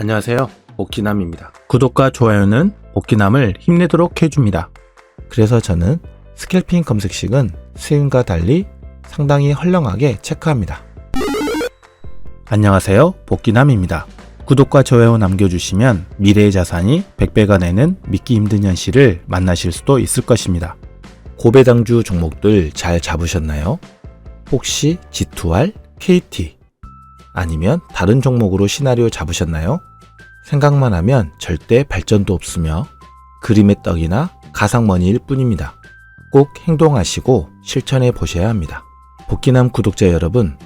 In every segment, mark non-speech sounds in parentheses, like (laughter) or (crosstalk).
안녕하세요. 오키남입니다. 구독과 좋아요는 오키남을 힘내도록 해줍니다. 그래서 저는 스캘핑 검색식은 스윙과 달리 상당히 헐렁하게 체크합니다. 안녕하세요. 복기남입니다. 구독과 좋아요 남겨주시면 미래의 자산이 100배가 되는 믿기 힘든 현실을 만나실 수도 있을 것입니다. 고배당주 종목들 잘 잡으셨나요? 혹시 G2R, KT 아니면 다른 종목으로 시나리오 잡으셨나요? 생각만 하면 절대 발전도 없으며 그림의 떡이나 가상머니일 뿐입니다. 꼭 행동하시고 실천해 보셔야 합니다. 복귀남 구독자 여러분,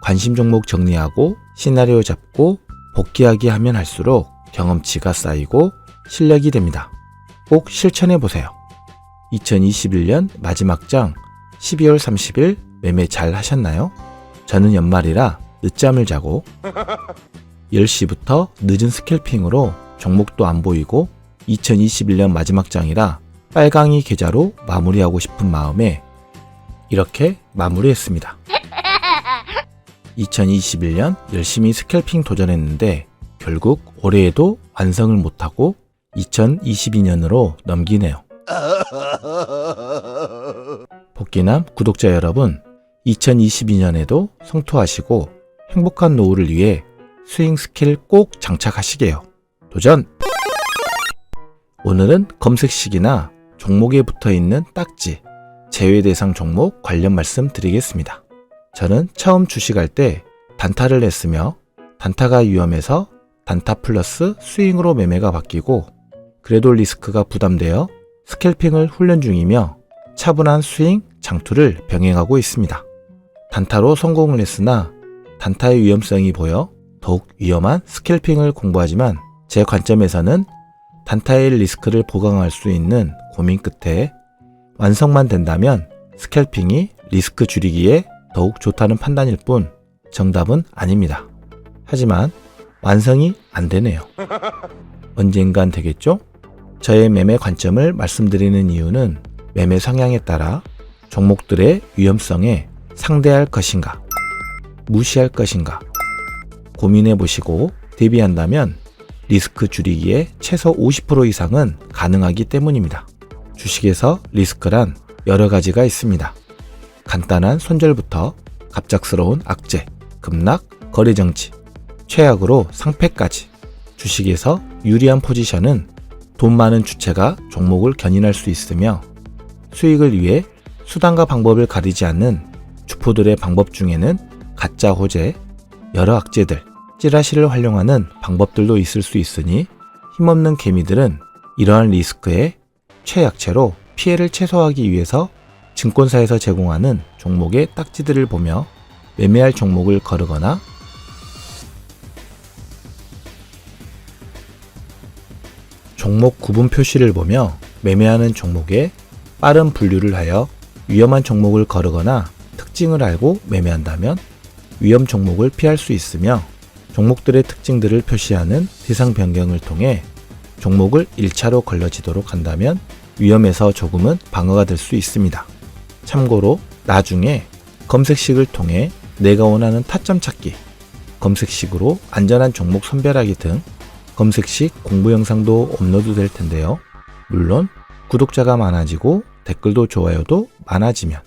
관심 종목 정리하고 시나리오 잡고 복귀하기 하면 할수록 경험치가 쌓이고 실력이 됩니다. 꼭 실천해 보세요. 2021년 마지막 장 12월 30일 매매 잘 하셨나요? 저는 연말이라 늦잠을 자고 (laughs) 10시부터 늦은 스캘핑으로 종목도 안 보이고 2021년 마지막 장이라 빨강이 계좌로 마무리하고 싶은 마음에 이렇게 마무리했습니다. (laughs) 2021년 열심히 스캘핑 도전했는데 결국 올해에도 완성을 못하고 2022년으로 넘기네요. (laughs) 복귀남 구독자 여러분, 2022년에도 성토하시고 행복한 노후를 위해 스윙 스킬 꼭 장착하시게요. 도전! 오늘은 검색식이나 종목에 붙어 있는 딱지, 제외 대상 종목 관련 말씀 드리겠습니다. 저는 처음 주식할 때 단타를 했으며 단타가 위험해서 단타 플러스 스윙으로 매매가 바뀌고 그래도 리스크가 부담되어 스캘핑을 훈련 중이며 차분한 스윙, 장투를 병행하고 있습니다. 단타로 성공을 했으나 단타의 위험성이 보여 더욱 위험한 스캘핑을 공부하지만 제 관점에서는 단타의 리스크를 보강할 수 있는 고민 끝에 완성만 된다면 스캘핑이 리스크 줄이기에 더욱 좋다는 판단일 뿐 정답은 아닙니다. 하지만 완성이 안 되네요. (laughs) 언젠간 되겠죠? 저의 매매 관점을 말씀드리는 이유는 매매 성향에 따라 종목들의 위험성에 상대할 것인가, 무시할 것인가 고민해 보시고 대비한다면 리스크 줄이기에 최소 50% 이상은 가능하기 때문입니다. 주식에서 리스크란 여러 가지가 있습니다. 간단한 손절부터 갑작스러운 악재, 급락, 거래 정지, 최악으로 상패까지 주식에서 유리한 포지션은 돈 많은 주체가 종목을 견인할 수 있으며 수익을 위해 수단과 방법을 가리지 않는 주포들의 방법 중에는 가짜 호재, 여러 악재들, 찌라시를 활용하는 방법들도 있을 수 있으니 힘없는 개미들은 이러한 리스크의 최약체로 피해를 최소화하기 위해서 증권사에서 제공하는 종목의 딱지들을 보며 매매할 종목을 거르거나 종목 구분 표시를 보며 매매하는 종목에 빠른 분류를 하여 위험한 종목을 거르거나 특징을 알고 매매한다면 위험 종목을 피할 수 있으며 종목들의 특징들을 표시하는 대상 변경을 통해 종목을 1차로 걸러지도록 한다면 위험에서 조금은 방어가 될 수 있습니다. 참고로 나중에 검색식을 통해 내가 원하는 타점 찾기, 검색식으로 안전한 종목 선별하기 등 검색식 공부 영상도 업로드 될 텐데요. 물론 구독자가 많아지고 댓글도 좋아요도 많아지면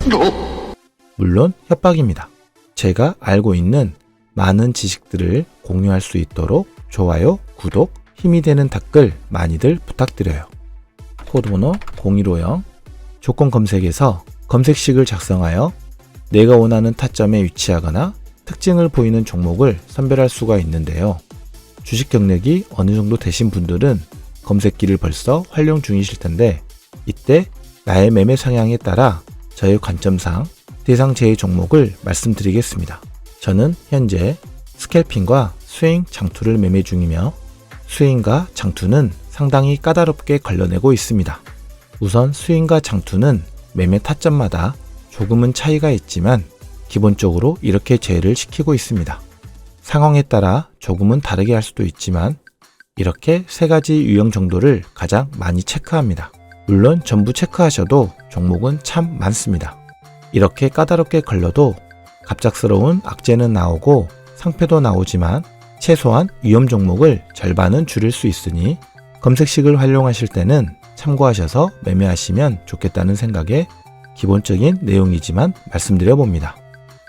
물론 협박입니다. 제가 알고 있는 많은 지식들을 공유할 수 있도록 좋아요, 구독, 힘이 되는 댓글 많이들 부탁드려요. 코드번호 0150 조건 검색에서 검색식을 작성하여 내가 원하는 타점에 위치하거나 특징을 보이는 종목을 선별할 수가 있는데요. 주식 경력이 어느 정도 되신 분들은 검색기를 벌써 활용 중이실 텐데 이때 나의 매매 성향에 따라 저의 관점상 대상 제의 종목을 말씀드리겠습니다. 저는 현재 스캘핑과 스윙 장투를 매매 중이며 스윙과 장투는 상당히 까다롭게 걸러내고 있습니다. 우선 스윙과 장투는 매매 타점마다 조금은 차이가 있지만 기본적으로 이렇게 제외를 시키고 있습니다. 상황에 따라 조금은 다르게 할 수도 있지만 이렇게 세 가지 유형 정도를 가장 많이 체크합니다. 물론 전부 체크하셔도 종목은 참 많습니다. 이렇게 까다롭게 걸러도 갑작스러운 악재는 나오고 상패도 나오지만 최소한 위험 종목을 절반은 줄일 수 있으니 검색식을 활용하실 때는 참고하셔서 매매하시면 좋겠다는 생각에 기본적인 내용이지만 말씀드려 봅니다.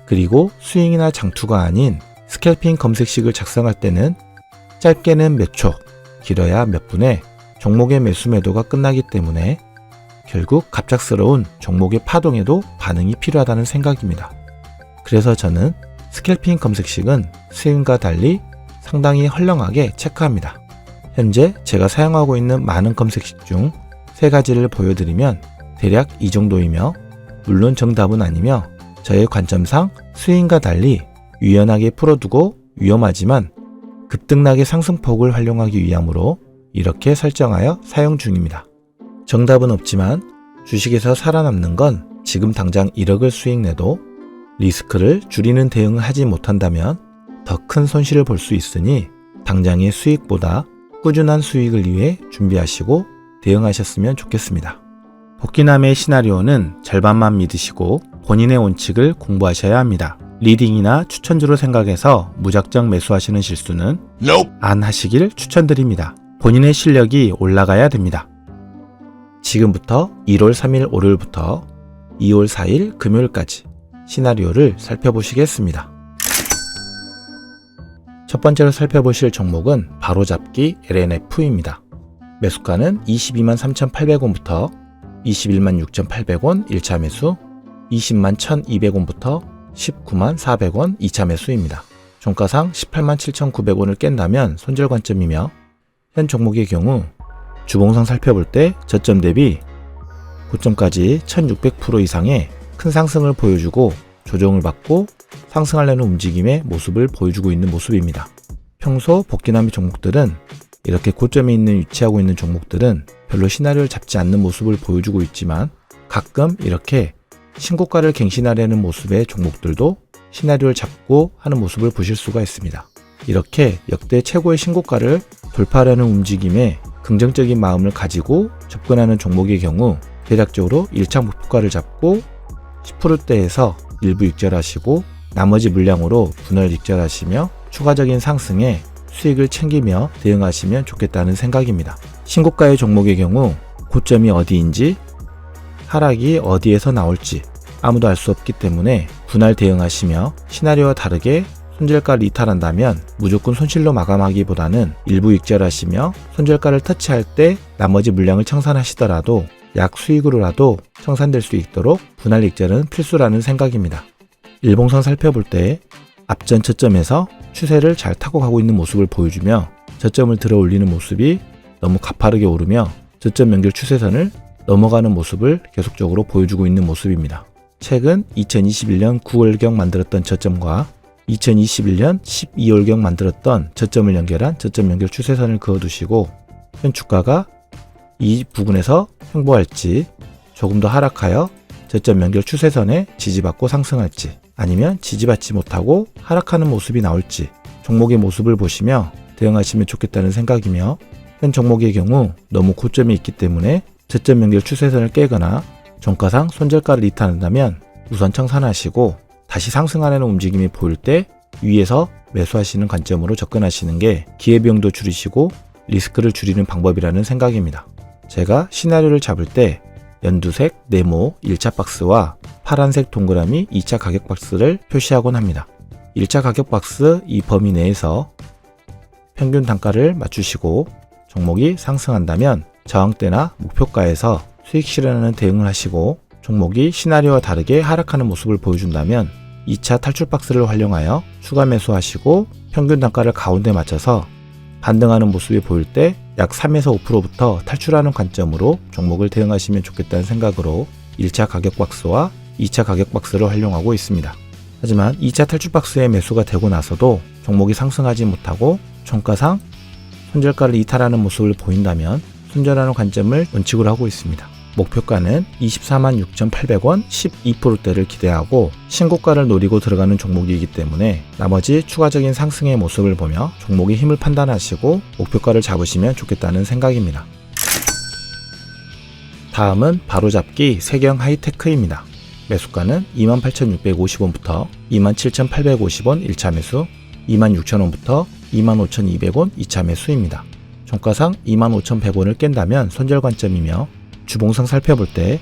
그리고 스윙이나 장투가 아닌 스캘핑 검색식을 작성할 때는 짧게는 몇 초, 길어야 몇 분에 종목의 매수 매도가 끝나기 때문에 결국 갑작스러운 종목의 파동에도 반응이 필요하다는 생각입니다. 그래서 저는 스캘핑 검색식은 스윙과 달리 상당히 헐렁하게 체크합니다. 현재 제가 사용하고 있는 많은 검색식 중 세 가지를 보여드리면 대략 이 정도이며 물론 정답은 아니며 저의 관점상 스윙과 달리 유연하게 풀어두고 위험하지만 급등락의 상승폭을 활용하기 위함으로 이렇게 설정하여 사용 중입니다. 정답은 없지만 주식에서 살아남는 건 지금 당장 1억을 수익 내도 리스크를 줄이는 대응을 하지 못한다면 더 큰 손실을 볼 수 있으니 당장의 수익보다 꾸준한 수익을 위해 준비하시고 대응하셨으면 좋겠습니다. 복귀남의 시나리오는 절반만 믿으시고 본인의 원칙을 공부하셔야 합니다. 리딩이나 추천주로 생각해서 무작정 매수하시는 실수는 안 하시길 추천드립니다. 본인의 실력이 올라가야 됩니다. 지금부터 1월 3일 월요일부터 2월 4일 금요일까지 시나리오를 살펴보시겠습니다. 첫 번째로 살펴보실 종목은 바로잡기 LNF입니다. 매수가는 22만 3,800원부터 21만 6,800원 1차 매수, 20만 1,200원부터 19만 400원 2차 매수입니다. 종가상 18만 7,900원을 깬다면 손절 관점이며 현 종목의 경우 주봉상 살펴볼 때 저점 대비 고점까지 1600% 이상의 큰 상승을 보여주고 조정을 받고 상승하려는 움직임의 모습을 보여주고 있는 모습입니다. 평소 복귀남이 종목들은 이렇게 고점에 있는 위치하고 있는 종목들은 별로 시나리오를 잡지 않는 모습을 보여주고 있지만 가끔 이렇게 신고가를 갱신하려는 모습의 종목들도 시나리오를 잡고 하는 모습을 보실 수가 있습니다. 이렇게 역대 최고의 신고가를 돌파하려는 움직임에 긍정적인 마음을 가지고 접근하는 종목의 경우 대략적으로 1차 목표가를 잡고 10%대에서 일부 익절하시고 나머지 물량으로 분할 익절하시며 추가적인 상승에 수익을 챙기며 대응하시면 좋겠다는 생각입니다. 신고가의 종목의 경우 고점이 어디인지 하락이 어디에서 나올지 아무도 알 수 없기 때문에 분할 대응하시며 시나리오와 다르게 손절가를 이탈한다면 무조건 손실로 마감하기보다는 일부 익절하시며 손절가를 터치할 때 나머지 물량을 청산하시더라도 약 수익으로라도 청산될 수 있도록 분할 익절은 필수라는 생각입니다. 일봉선 살펴볼 때 앞전 저점에서 추세를 잘 타고 가고 있는 모습을 보여주며 저점을 들어 올리는 모습이 너무 가파르게 오르며 저점 연결 추세선을 넘어가는 모습을 계속적으로 보여주고 있는 모습입니다. 최근 2021년 9월경 만들었던 저점과 2021년 12월경 만들었던 저점을 연결한 저점 연결 추세선을 그어두시고 현 주가가 이 부분에서 횡보할지 조금 더 하락하여 저점 연결 추세선에 지지받고 상승할지 아니면 지지받지 못하고 하락하는 모습이 나올지 종목의 모습을 보시며 대응하시면 좋겠다는 생각이며 현 종목의 경우 너무 고점이 있기 때문에 저점 연결 추세선을 깨거나 종가상 손절가를 이탈한다면 우선 청산하시고 다시 상승하려는 움직임이 보일 때 위에서 매수하시는 관점으로 접근하시는 게 기회비용도 줄이시고 리스크를 줄이는 방법이라는 생각입니다. 제가 시나리오를 잡을 때 연두색 네모 1차 박스와 파란색 동그라미 2차 가격 박스를 표시하곤 합니다. 1차 가격 박스 이 범위 내에서 평균 단가를 맞추시고 종목이 상승한다면 저항대나 목표가에서 수익 실현하는 대응을 하시고 종목이 시나리오와 다르게 하락하는 모습을 보여준다면 2차 탈출 박스를 활용하여 추가 매수하시고 평균 단가를 가운데 맞춰서 반등하는 모습이 보일 때 약 3에서 5%부터 탈출하는 관점으로 종목을 대응하시면 좋겠다는 생각으로 1차 가격 박스와 2차 가격 박스를 활용하고 있습니다. 하지만 2차 탈출 박스에 매수가 되고 나서도 종목이 상승하지 못하고 종가상 손절가를 이탈하는 모습을 보인다면 손절하는 관점을 원칙으로 하고 있습니다. 목표가는 24만 6,800원 12%대를 기대하고 신고가를 노리고 들어가는 종목이기 때문에 나머지 추가적인 상승의 모습을 보며 종목의 힘을 판단하시고 목표가를 잡으시면 좋겠다는 생각입니다. 다음은 바로잡기 세경 하이테크입니다. 매수가는 28,650원부터 27,850원 1차 매수, 26,000원부터 25,200원 2차 매수입니다. 종가상 25,100원을 깬다면 손절 관점이며 주봉상 살펴볼 때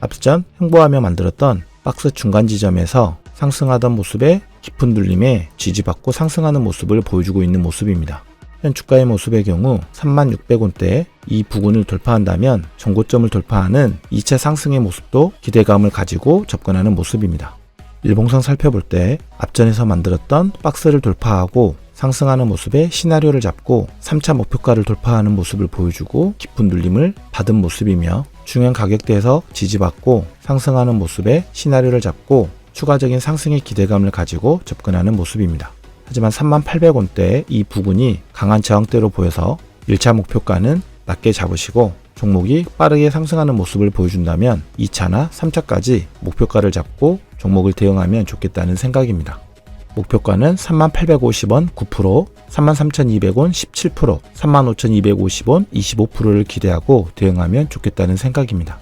앞전 홍보하며 만들었던 박스 중간 지점에서 상승하던 모습에 깊은 눌림에 지지받고 상승하는 모습을 보여주고 있는 모습입니다. 현 주가의 모습의 경우 3600원대 이 부근을 돌파한다면 정고점을 돌파하는 2차 상승의 모습도 기대감을 가지고 접근하는 모습입니다. 일봉상 살펴볼 때 앞전에서 만들었던 박스를 돌파하고 상승하는 모습의 시나리오를 잡고 3차 목표가를 돌파하는 모습을 보여주고 깊은 눌림을 받은 모습이며 중요한 가격대에서 지지받고 상승하는 모습의 시나리오를 잡고 추가적인 상승의 기대감을 가지고 접근하는 모습입니다. 하지만 3800원대 이 부분이 강한 저항대로 보여서 1차 목표가는 낮게 잡으시고 종목이 빠르게 상승하는 모습을 보여준다면 2차나 3차까지 목표가를 잡고 종목을 대응하면 좋겠다는 생각입니다. 목표가는 3850원 9%, 33,200원 17%, 35,250원 25%를 기대하고 대응하면 좋겠다는 생각입니다.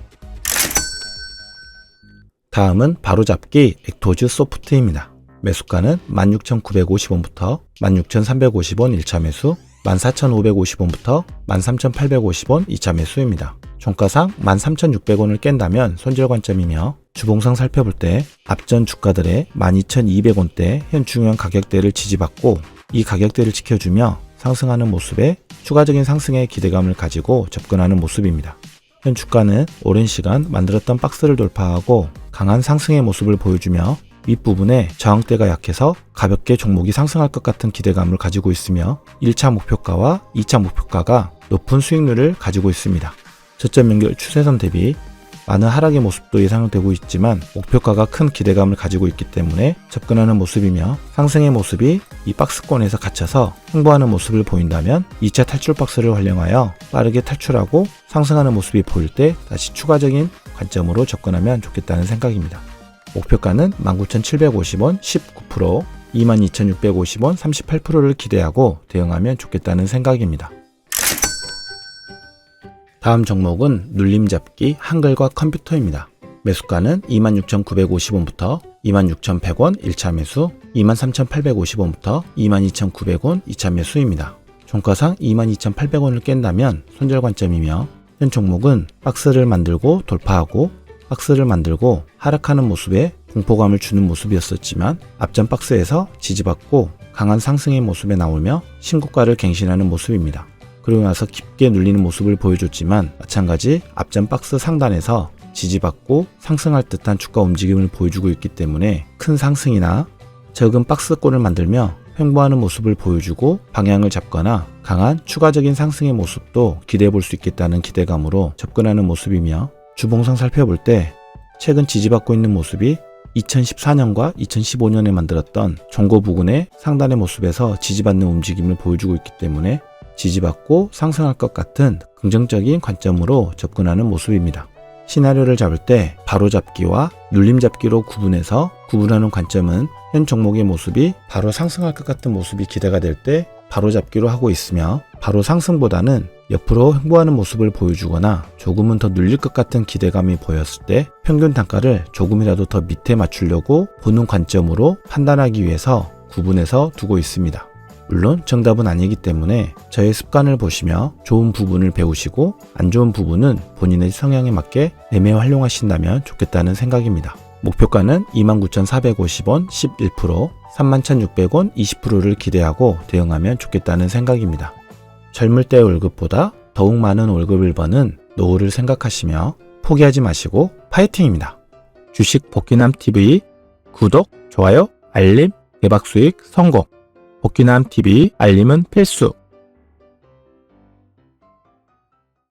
다음은 바로잡기 액토즈 소프트입니다. 매수가는 16,950원부터 16,350원 1차 매수, 14,550원부터 13,850원 2차 매수입니다. 종가상 13,600원을 깬다면 손절 관점이며 주봉상 살펴볼 때 앞전 주가들의 12,200원대 현 중요한 가격대를 지지받고 이 가격대를 지켜주며 상승하는 모습에 추가적인 상승의 기대감을 가지고 접근하는 모습입니다. 현 주가는 오랜 시간 만들었던 박스를 돌파하고 강한 상승의 모습을 보여주며 윗부분에 저항대가 약해서 가볍게 종목이 상승할 것 같은 기대감을 가지고 있으며 1차 목표가와 2차 목표가가 높은 수익률을 가지고 있습니다. 저점 연결 추세선 대비 많은 하락의 모습도 예상되고 있지만 목표가가 큰 기대감을 가지고 있기 때문에 접근하는 모습이며 상승의 모습이 이 박스권에서 갇혀서 홍보하는 모습을 보인다면 2차 탈출 박스를 활용하여 빠르게 탈출하고 상승하는 모습이 보일 때 다시 추가적인 관점으로 접근하면 좋겠다는 생각입니다. 목표가는 19,750원 19%, 22,650원 38%를 기대하고 대응하면 좋겠다는 생각입니다. 다음 종목은 눌림잡기 한글과 컴퓨터입니다. 매수가는 26,950원부터 26,100원 1차 매수, 23,850원부터 22,900원 2차 매수입니다. 종가상 22,800원을 깬다면 손절 관점이며 현 종목은 박스를 만들고 돌파하고 박스를 만들고 하락하는 모습에 공포감을 주는 모습이었었지만 앞전 박스에서 지지받고 강한 상승의 모습에 나오며 신고가를 갱신하는 모습입니다. 그리고 나서 깊게 눌리는 모습을 보여줬지만 마찬가지 앞전 박스 상단에서 지지받고 상승할 듯한 주가 움직임을 보여주고 있기 때문에 큰 상승이나 적은 박스권을 만들며 횡보하는 모습을 보여주고 방향을 잡거나 강한 추가적인 상승의 모습도 기대해 볼 수 있겠다는 기대감으로 접근하는 모습이며 주봉상 살펴볼 때 최근 지지받고 있는 모습이 2014년과 2015년에 만들었던 종고 부근의 상단의 모습에서 지지받는 움직임을 보여주고 있기 때문에 지지받고 상승할 것 같은 긍정적인 관점으로 접근하는 모습입니다. 시나리오를 잡을 때 바로잡기와 눌림잡기로 구분해서 구분하는 관점은 현 종목의 모습이 바로 상승할 것 같은 모습이 기대가 될 때 바로잡기로 하고 있으며 바로 상승보다는 옆으로 횡보하는 모습을 보여주거나 조금은 더 눌릴 것 같은 기대감이 보였을 때 평균 단가를 조금이라도 더 밑에 맞추려고 보는 관점으로 판단하기 위해서 구분해서 두고 있습니다. 물론 정답은 아니기 때문에 저의 습관을 보시며 좋은 부분을 배우시고 안 좋은 부분은 본인의 성향에 맞게 매매 활용하신다면 좋겠다는 생각입니다. 목표가는 29,450원 11%, 31,600원 20%를 기대하고 대응하면 좋겠다는 생각입니다. 젊을 때의 월급보다 더욱 많은 월급을 버는 노후를 생각하시며 포기하지 마시고 파이팅입니다. 주식 복귀남 TV 구독, 좋아요, 알림, 대박 수익 성공. 복귀남 TV 알림은 필수.